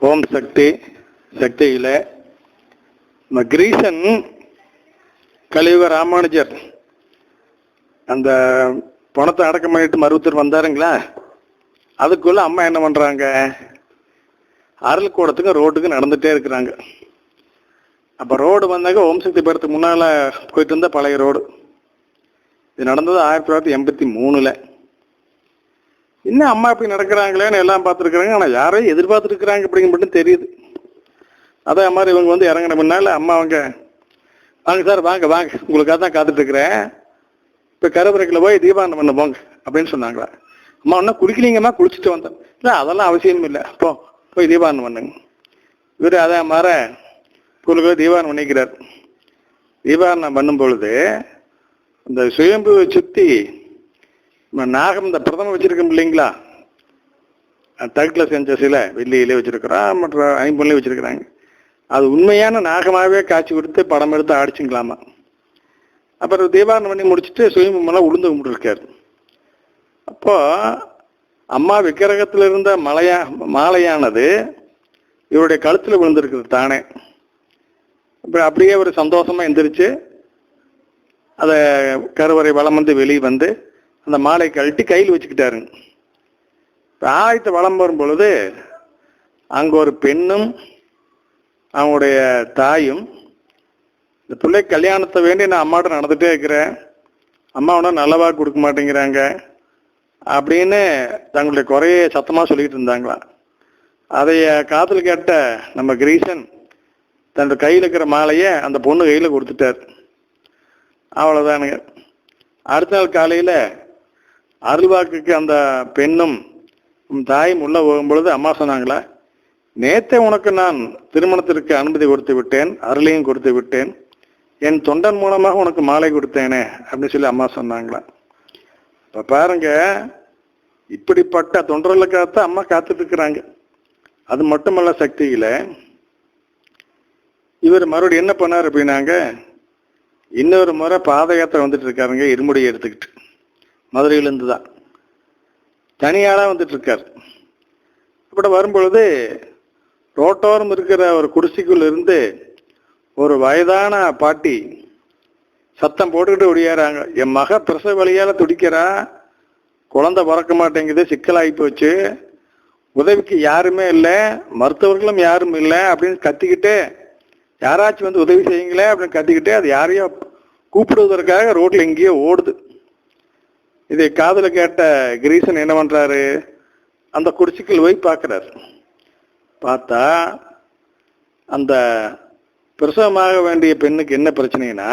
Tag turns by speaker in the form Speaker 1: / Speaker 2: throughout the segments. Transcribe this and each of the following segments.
Speaker 1: ஓம் சக்தி சக்தியில. நம்ம கிரீசன் கலியுக ராமானுஜர் அந்த பணத்தை அடக்கம் பண்ணிட்டு மருவத்தூர் வந்தாருங்களா? அதுக்குள்ள அம்மா என்ன பண்றாங்க? அருள்கூடத்துக்கும் ரோட்டுக்கும் நடந்துட்டே இருக்கிறாங்க. அப்ப ரோடு வந்தாங்க ஓம் சக்தி படத்துக்கு முன்னால போயிட்டு இருந்த பழைய ரோடு. இது நடந்தது ஆயிரத்தி தொள்ளாயிரத்தி எண்பத்தி மூணுல. என்ன அம்மா இப்படி நடக்கிறாங்களேன்னு எல்லாம் பார்த்துருக்குறாங்க. ஆனால் யாரையும் எதிர்பார்த்துருக்குறாங்க அப்படிங்க மட்டும் தெரியுது. அதே மாதிரி இவங்க வந்து இறங்கின முன்னால் அம்மா அவங்க வாங்க சார் வாங்க வாங்க. உங்களுக்காக தான் காத்துட்ருக்குறேன். இப்போ கருவறைக்கில் போய் தீபாவளி பண்ண போங்க அப்படின்னு சொன்னாங்களா. அம்மா ஒன்றும் குளிக்கலீங்கம்மா குளிச்சுட்டு வந்தேன். இல்லை அதெல்லாம் அவசியம் இல்லை. போ போய் தீபாவளி பண்ணுங்க. இவர் அதே மாதிரி உங்களுக்கு தீபாவளி பண்ணிக்கிறார். தீபாவளி பண்ணும் பொழுது இந்த சுயம்புவை சுற்றி நாகம் இந்த பிரதம வச்சுருக்கோம் இல்லைங்களா? தகட்டில் செஞ்ச சிலை வெள்ளியிலே வச்சிருக்கிறோம் மற்ற ஐம்பொன்லேயே வச்சிருக்கிறாங்க. அது உண்மையான நாகமாகவே காட்சி கொடுத்து படம் எடுத்து ஆடிச்சுங்களாமா? அப்புறம் தீபாவளி பண்ணி முடிச்சுட்டு சுயம்புமெல்லாம் உளுந்து கும்பிட்டுருக்காரு. அப்போது அம்மா விக்கிரகத்தில் இருந்த மலையா மாலையானது இவருடைய கழுத்தில் விழுந்திருக்குது தானே. அப்புறம் அப்படியே ஒரு சந்தோஷமாக எந்திரிச்சு அதை கருவறை வளம் வந்து வெளியே வந்து அந்த மாலை கழட்டி கையில் வச்சுக்கிட்டாருங்க இப்போ ஆலயத்தை வளம் வரும் பொழுது அங்கே ஒரு பெண்ணும் அவங்களுடைய தாயும் இந்த பிள்ளை கல்யாணத்தை வேண்டி நான் அம்மாட்ட நடந்துகிட்டே இருக்கிறேன். அம்மா ஒன்றும் நல்லவா கொடுக்க மாட்டேங்கிறாங்க அப்படின்னு தங்களுடைய குறைய சத்தமாக சொல்லிக்கிட்டு இருந்தாங்களாம். அதைய காதில் கேட்ட நம்ம கிரீசன் தன்னோட கையில் இருக்கிற மாலையை அந்த பொண்ணு கையில் கொடுத்துட்டார். அவ்வளோதானுங்க அடுத்த நாள் காலையில் அருள்வாக்குக்கு அந்த பெண்ணும் உம் தாயும் உள்ள போகும்பொழுது அம்மா சொன்னாங்களா நேத்தே உனக்கு நான் திருமணத்திற்கு அனுமதி கொடுத்து விட்டேன் அருளையும் கொடுத்து விட்டேன். என் தொண்டன் மூலமாக உனக்கு மாலை கொடுத்தேனே அப்படின்னு சொல்லி அம்மா சொன்னாங்களா. இப்போ பாருங்க இப்படிப்பட்ட தொண்டர்களுக்காகத்தான் அம்மா காத்துட்டு இருக்கிறாங்க அது மட்டுமல்ல சக்தியில் இவர் மறுபடியும் என்ன பண்ணார் அப்படின்னாங்க இன்னொரு முறை பாத யாத்திரை வந்துட்டு இருக்காருங்க இருமுடியை எடுத்துக்கிட்டு. மதுரையிலேருந்து தான் தனியாளாக வந்துட்டு இருக்கார் அப்படி வரும்பொழுது ரோட்டோரம் இருக்கிற ஒரு குடிசைக்குள்ளேருந்து ஒரு வயதான பாட்டி சத்தம் போட்டுக்கிட்டு ஒடியாராங்க. என் மக பிரசவ வழியால் துடிக்கிறா குழந்தை பிறக்க மாட்டேங்குது சிக்கலாகி போச்சு. உதவிக்கு யாருமே இல்லை மருத்துவர்களும் யாரும் இல்லை அப்படின்னு கத்திக்கிட்டு யாராச்சும் வந்து உதவி செய்யுங்களே அப்படின்னு கத்திக்கிட்டு அது யாரையோ கூப்பிடுவதற்காக ரோட்டில் எங்கேயோ ஓடுது. இதை காதல கேட்ட கிரீசன் என்ன பண்றாரு? அந்த குடிசைக்குள் போய் பார்க்கிறார். பார்த்தா அந்த பிரசவமாக வேண்டிய பெண்ணுக்கு என்ன பிரச்சனைனா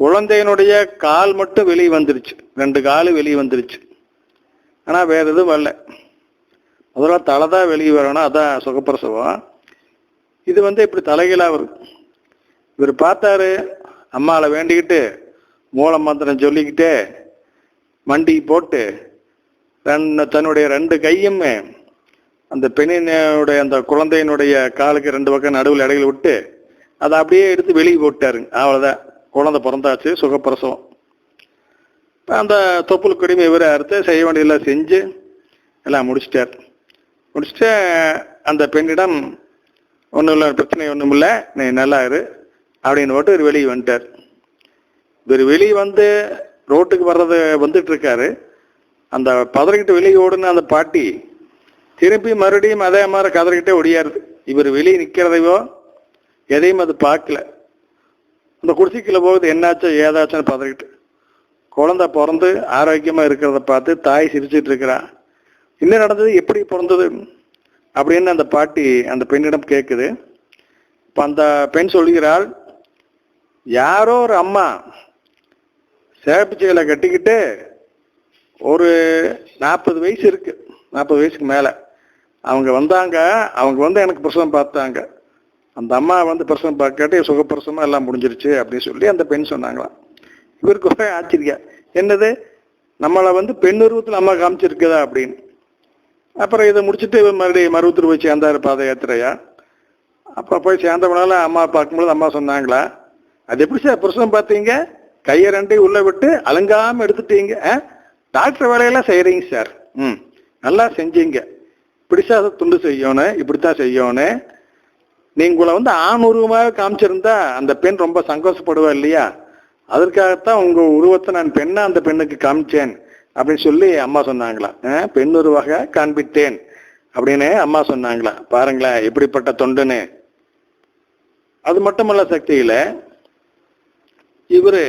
Speaker 1: குழந்தையினுடைய கால் மட்டும் வெளியே வந்துருச்சு. ரெண்டு காலு வெளியே வந்துருச்சு. ஆனால் வேறு எதுவும் வரல. முதல்ல தலை தான் வெளியே வரணும். அதான் சுகப்பிரசவம். இது வந்து இப்படி தலைகீழா வரும். இவர் பார்த்தாரு அம்மாவை வேண்டிக்கிட்டு மூல மந்திரம் சொல்லிக்கிட்டே மண்டி போட்டு தன்னுடைய ரெண்டு கையுமே அந்த பெண்ணினுடைய அந்த குழந்தையினுடைய காலுக்கு ரெண்டு பக்கம் நடுவில் இடையில விட்டு அதை அப்படியே எடுத்து வெளியே போட்டாருங்க அவ்வளோதான் குழந்தை பிறந்தாச்சு சுகப்பிரசவம். அந்த தொப்புள் குடிமை இவரை அறுத்து செய்ய வேண்டியதெல்லாம் செஞ்சு எல்லாம் முடிச்சிட்டார். முடிச்சுட்டு அந்த பெண்ணிடம் ஒன்றும் இல்லை பிரச்சனை ஒன்றும் இல்லை நீ நல்லா இரு அப்படின்னு போட்டு இவர் வெளியே வந்துட்டார். இவர் வெளியே வந்து ரோட்டுக்கு வர்றது வந்துட்டு இருக்காரு அந்த பதறிக்கிட்டு வெளியே ஓடுன அந்த பாட்டி திருப்பி மறுபடியும் அதே மாதிரி கதறிக்கிட்டே ஒடியாருது இவர் வெளியே நிற்கிறதையோ எதையும் அது பார்க்கல. அந்த குடிசைக்குள்ள போகுது என்னாச்சோ ஏதாச்சுன்னு பதறிக்கிட்டு. குழந்தை பிறந்து ஆரோக்கியமாக இருக்கிறத பார்த்து தாய் சிரிச்சிட்டு இருக்கிறா என்ன நடந்தது? எப்படி பிறந்தது? அப்படின்னு அந்த பாட்டி அந்த பெண்ணிடம் கேட்குது இப்போ அந்த பெண் சொல்கிறாள் யாரோ ஒரு அம்மா சேப்பு சேலை கட்டிக்கிட்டு ஒரு நாற்பது வயசு இருக்கு. நாற்பது வயசுக்கு மேலே. அவங்க வந்தாங்க. அவங்க வந்து எனக்கு பிரசவம் பார்த்தாங்க. அந்த அம்மா வந்து பிரசவம் பார்க்காட்டி சுகப்பிரசவம் எல்லாம் முடிஞ்சிருச்சு அப்படின்னு சொல்லி அந்த பெண் சொன்னாங்களாம். இவருக்கு ஒரே ஆச்சரியம். என்னது? நம்மளை வந்து பெண் உருவத்தில் அம்மா காமிச்சிருக்குதா அப்படின்னு. அப்புறம் இதை முடிச்சுட்டு மறுபடியும் மருவத்தூர் போய் சேர்ந்தார் பாத யாத்திரையா. அப்போ போய் சேர்ந்தவனால அம்மா பார்க்கும்போது அம்மா சொன்னாங்களா? அது எப்படி சார் பிரசவம் பார்த்தீங்க? கையை ரெண்டையும் உள்ள விட்டு அலங்காம எடுத்துட்டீங்க ஆ? டாக்டர் வேலையெல்லாம் செய்கிறீங்க சார். ம். நல்லா செஞ்சீங்க. பிடிச்சாத துண்டு செய்யணும் இப்படித்தான் செய்யணும். நீங்களை வந்து ஆண் உருவமாக காமிச்சிருந்தா அந்த பெண் ரொம்ப சந்தோஷப்படுவா இல்லையா? அதற்காகத்தான் உங்க உருவத்தை நான் பெண்ணா அந்த பெண்ணுக்கு காமிச்சேன் அப்படின்னு சொல்லி அம்மா சொன்னாங்களா பெண் உருவாக காண்பித்தேன் அப்படின்னு அம்மா சொன்னாங்களா. பாருங்களேன் எப்படிப்பட்ட தொண்டுன்னு. அது மட்டுமல்ல சக்தியில இவர்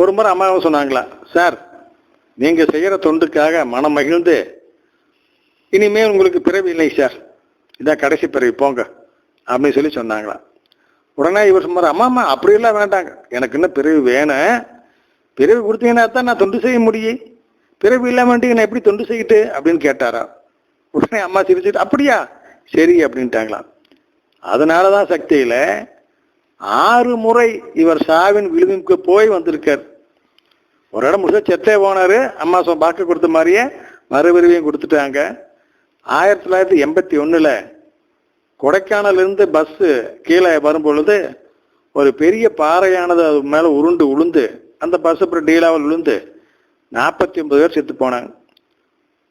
Speaker 1: ஒரு முறை அம்மாவை சொன்னாங்களா சார் நீங்கள் செய்கிற தொண்டுக்காக மனம் மகிழ்ந்து இனிமேல் உங்களுக்கு பிறவி இல்லை சார். இதான் கடைசி பிறவி போங்க அப்படின்னு சொல்லி சொன்னாங்களா. உடனே இவர் சொன்னார் அம்மா அம்மா அப்படியெல்லாம் வேண்டாங்க. எனக்கு இன்னும் பிறவி வேணும் பிறவி கொடுத்தீங்கன்னா தான் நான் தொண்டு செய்ய முடியும். பிறவி இல்லாம நான் எப்படி தொண்டு செய்யிட்டு? அப்படின்னு கேட்டாரா. உடனே அம்மா சிரிச்சுட்டு அப்படியா? சரி அப்படின்ட்டாங்களாம். அதனால தான் சக்தியில் ஆறு முறை இவர் சாவின் விளிம்புக்கு போய் வந்திருக்கார். ஒரு இடம் முடிச்சா செத்தே போனார். அம்மா சொ பாக்கு கொடுத்த மாதிரியே மறுபிரிவையும் கொடுத்துட்டாங்க. ஆயிரத்தி தொள்ளாயிரத்தி எண்பத்தி ஒன்றில் கொடைக்கானல்ல பஸ்ஸு கீழே வரும் பொழுது ஒரு பெரிய பாறையானது அது மேலே உருண்டு உளுந்து அந்த பஸ் அப்புறம் டீலாவில் விழுந்து நாற்பத்தி ஒன்பது பேர் செத்து போனாங்க.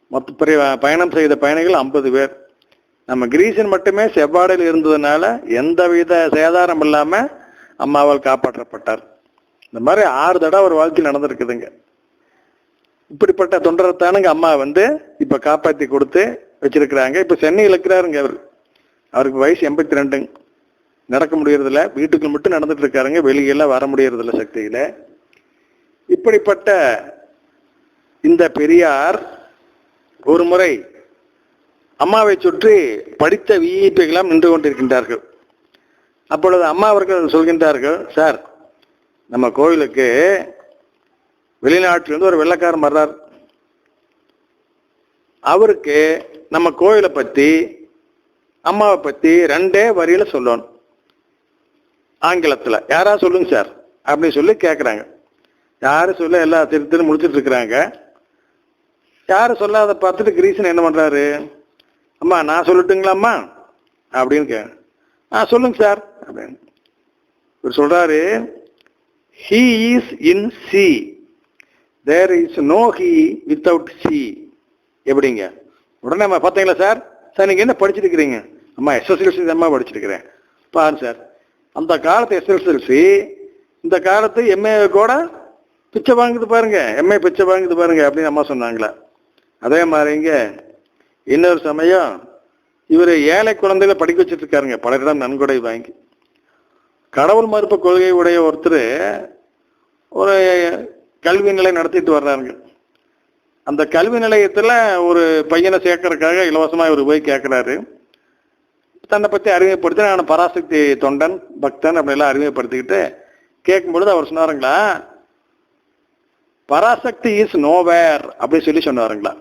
Speaker 1: மொத்த பெரிய பயணம் செய்த பயணிகள் ஐம்பது பேர். நம்ம கிரீசன் மட்டுமே செவ்வாடையில் இருந்ததுனால எந்தவித சேதாரம் இல்லாம அம்மாவால் காப்பாற்றப்பட்டார். இந்த மாதிரி ஆறு தடவை ஒரு வாழ்க்கையில் நடந்திருக்குதுங்க. இப்படிப்பட்ட தொண்டரத்தானுங்க அம்மா வந்து இப்ப காப்பாத்தி கொடுத்து வச்சிருக்கிறாங்க. இப்ப சென்னையில் இருக்கிறாருங்க அவர். அவருக்கு வயசு எண்பத்தி ரெண்டுங்க நடக்க முடியறதில்ல. வீட்டுக்கு மட்டும் நடந்துட்டு இருக்காருங்க. வெளியெல்லாம் வர முடியறதில்ல சக்தியில. இப்படிப்பட்ட இந்த பெரியார் ஒரு முறை அம்மாவை சுற்றி படித்த விஐபிகளாம் நின்று கொண்டிருக்கின்றார்கள். அப்பொழுது அம்மா அவர்கள் சொல்கின்றார்கள் சார் நம்ம கோயிலுக்கு வெளிநாட்டிலிருந்து ஒரு வெள்ளைக்காரன் வர்றார். அவருக்கு நம்ம கோயிலை பற்றி அம்மாவை பற்றி ரெண்டே வரியில் சொல்லணும். ஆங்கிலத்தில். யாரா சொல்லுங்க சார்? அப்படின்னு சொல்லி கேட்குறாங்க யாரும் சொல்ல எல்லா திருத்தின்னு முடிச்சுட்டு முடிச்சிட்டு இருக்கிறாங்க. யாரும் சொல்லாத பார்த்துட்டு கிரீசன் என்ன பண்ணுறாரு அம்மா நான் சொல்லட்டுங்களாம்மா? அப்படின்னு கே ஆ சொல்லுங்க சார் அப்படின்னு. இவர் சொல்றாரு he is in she there is no he without she எப்படிங்க? உடனே அம்மா பார்த்தீங்களா சார்? சார் நீங்கள் என்ன படிச்சிருக்கிறீங்க? அம்மா எஸ்எஸ்எல்சி அம்மா படிச்சிருக்கிறேன். பாருங்க சார் அந்த காலத்து எஸ்எஸ்எல்சி இந்த காலத்து எம்ஏ கூட பிச்சை வாங்குது பாருங்க எம்ஏ பிச்சை வாங்குது பாருங்க அப்படின்னு அம்மா சொன்னாங்களா. அதே மாதிரிங்க இன்னொரு சமயம் இவர் ஏழை குழந்தைகளை படிக்க வச்சிட்டு இருக்காருங்க பலரிடம் நன்கொடை வாங்கி. கடவுள் மறுப்பு கொள்கை உடைய ஒருத்தர் ஒரு கல்வி நிலை நடத்திட்டு வர்றாருங்க. அந்த கல்வி நிலையத்தில் ஒரு பையனை சேர்க்கறதுக்காக இலவசமாக இவர் போய் கேட்குறாரு தன்னை பற்றி அறிமுகப்படுத்தி நான் பராசக்தி தொண்டன் பக்தன் அப்படிலாம் அறிமுகப்படுத்திக்கிட்டு கேட்கும்பொழுது அவர் சொன்னாருங்களா பராசக்தி இஸ் நோவேர் அப்படின்னு சொல்லி சொன்னாருங்களா.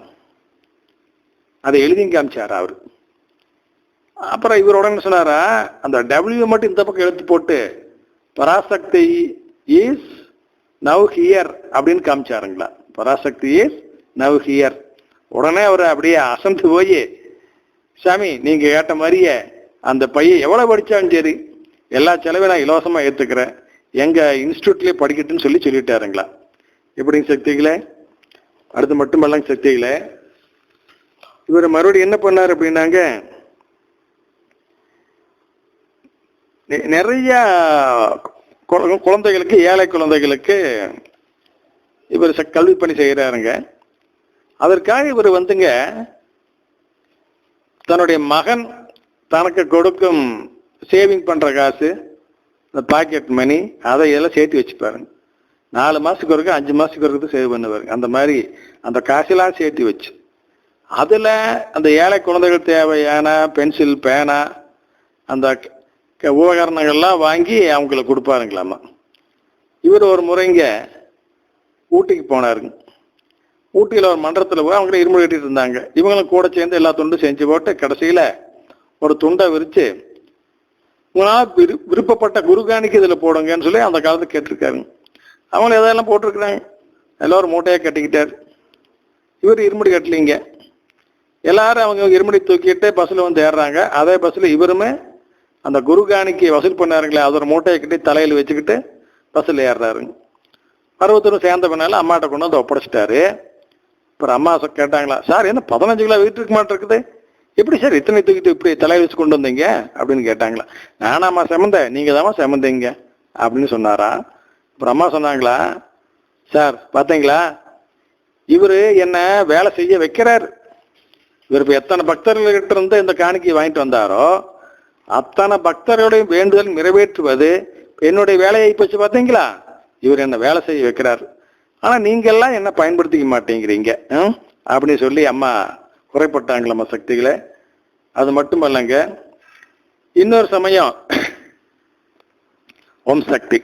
Speaker 1: அதை எழுதி காமிச்சார் அவர்? அப்புறம் இவர் உடனே சொன்னாரா அந்த டபிள்யூ மட்டும் இந்த பக்கம் எழுத்து போட்டு பராசக்தி இஸ் நவ் ஹியர் அப்படின்னு காமிச்சாருங்களா? பராசக்தி இஸ் நவ் ஹியர் உடனே அவர் அப்படியே அசந்து போய் சாமி நீங்கள் கேட்ட மாதிரியே அந்த பையன் எவ்வளோ படித்தாலும் சரி எல்லா செலவையும் நான் இலவசமாக ஏற்றுக்கிறேன் எங்கள் இன்ஸ்டியூட்லேயே படிக்கட்டுன்னு சொல்லி சொல்லிட்டாருங்களா? எப்படிங்க சக்திகளே? அடுத்து மட்டுமல்லங்க சக்திகளே இவர் மறுபடியும் என்ன பண்ணாரு அப்படின்னாங்க நெ- நிறைய குழந்தைகளுக்கு ஏழை குழந்தைகளுக்கு இவர் ச- கல்வி பணி செய்கிறாருங்க அதற்காக இவர் வந்துங்க தன்னுடைய மகன் தனக்கு கொடுக்கும் சேவிங் பண்ணுற காசு இந்த பாக்கெட் மணி அதை எல்லாம் சேர்த்து வச்சுப்பாருங்க. நாலு மாதத்துக்கு ஒருக்க அஞ்சு மாதத்துக்கு ஒருக்க சேவ் பண்ணுவாருங்க. அந்த மாதிரி அந்த காசெல்லாம் சேர்த்து வச்சு. அதில் அந்த ஏழை குழந்தைகள் தேவையான பென்சில் பேனா அந்த க- க- உபகரணங்கள்லாம் வாங்கி அவங்களுக்கு கொடுப்பாருங்களாமா. இவர் ஒரு முறைங்க ஊட்டிக்கு போனாருங்க ஊட்டியில் ஒரு மன்றத்தில் போய் அவங்கள இருமுறை கட்டிட்டு இருந்தாங்க. இவங்களும் கூட சேர்ந்து எல்லா துண்டும் செஞ்சு போட்டு கடைசியில் ஒரு துண்டை விரித்து உங்களால் விரு- விருப்பப்பட்ட குருகாணிக்கு இதில் போடுங்கன்னு சொல்லி அந்த காலத்தில் கேட்டிருக்காருங்க அவங்களும் எதெல்லாம் போட்டிருக்கிறாங்க. எல்லோரும் மூட்டையாக கட்டிக்கிட்டார். இவர் இருமுடி கட்டலீங்க. எல்லாரும் அவங்க இருமடி தூக்கிட்டு பஸ்ஸில் வந்து ஏறுறாங்க. அதே பஸ்ஸில் இவருமே அந்த குருகாணிக்கு வசூல் பண்ணாருங்களே அதோட மூட்டையை கட்டி தலையில் வச்சுக்கிட்டு பஸ்ஸில் ஏறுறாருங்க பருவத்தூர் சேர்ந்த பின்னாலும் அம்மாட்ட கொண்டு வந்து ஒப்படைச்சிட்டாரு. அப்புறம் அம்மா சொ- கேட்டாங்களா சார் என்ன பதினஞ்சு கிலோ வெயிட் இருக்க மாட்டிருக்குது எப்படி சார் இத்தனை தூக்கிட்டு இப்படி தலையில் வச்சு கொண்டு வந்தீங்க? அப்படின்னு கேட்டாங்களா நானாம்மா செமந்தேன் நீங்கள் தாம்மா செமந்தீங்க அப்படின்னு சொன்னாரா. அப்புறம் அம்மா சொன்னாங்களா சார் பார்த்தீங்களா இவர் என்ன வேலை செய்ய வைக்கிறார். இவர் எத்தனை பக்தர்கள்கிட்ட இருந்து இந்த காணிக்கை வாங்கிட்டு வந்தாரோ அத்தனை பக்தர்களுடைய வேண்டுதல் நிறைவேற்றுவது என்னுடைய வேலையை போச்சு பார்த்தீங்களா இவர் என்னை வேலை செய்ய வைக்கிறார். ஆனால் நீங்கள்லாம் என்ன பயன்படுத்திக்க மாட்டேங்கிறீங்க அப்படின்னு சொல்லி அம்மா குறைப்பட்டாங்களம்மா சக்திகளை. அது மட்டுமல்லங்க இன்னொரு சமயம் ஓம் சக்தி.